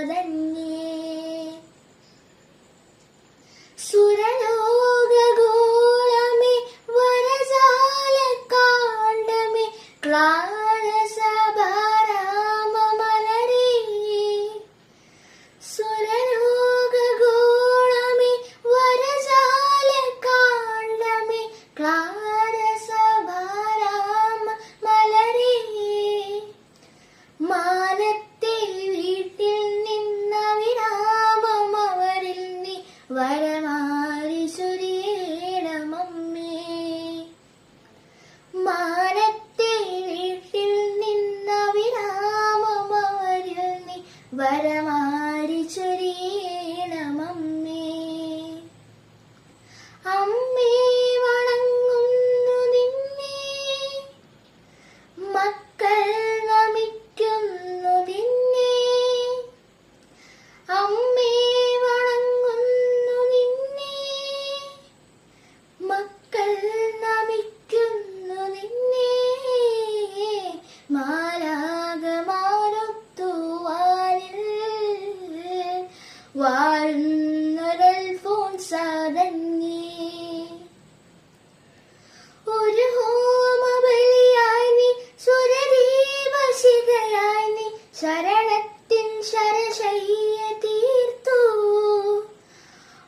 വാഴുന്നൊരൽഫോൻസാതന്നെ സുരലോകഗോളമേ വരജാലകാണ്ഡമേ ക്ലാരസഭാരാമമലരേ. സുരലോകഗോളമേ വരജാലകാണ്ഡമേ ക്ലാരസഭാരാമമലരേ നീ വാഴുന്നൊരൽഫോൻസാതന്നെ ഒരു ഹോമബലിയായി നീ സുരദീപശിഖയായി നീ ശരണത്തിൻ ശരശയ്യ തീർത്തു.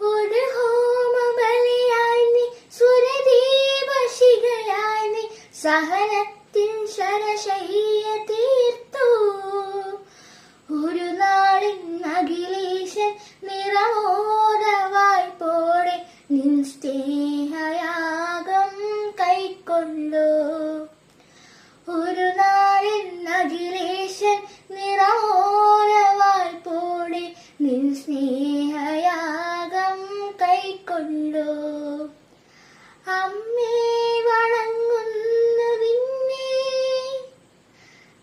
ഒരു ഹോമബലിയായി നീ സുരദീപശിഖയായി നീ സഹനത്തിൻ ശരശയ്യ തീർത്തു. ഒരു നാളിൻ അഖിലേശൻ അമ്മേ വണങ്ങുന്നു നിന്നെ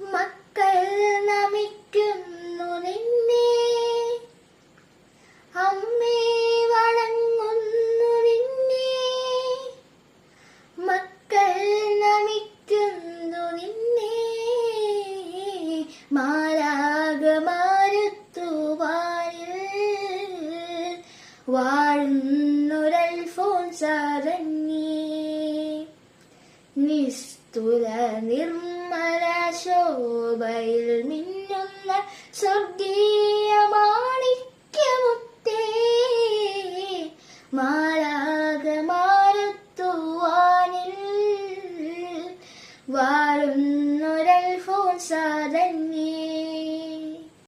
മക്കൾ നമിക്കുന്നു നിന്നെ. അമ്മേ വണങ്ങുന്നു നിന്നെ മക്കൾ നമിക്കുന്നു നിന്നെ. മാലാകമാരുത്തുവാനിൽ വാഴുന്നൊരൽഫോൻസാതന്നെ നിസ്തുല നിർമ്മല ശോഭയിൽ മിന്നുന്ന സ്വർഗീയ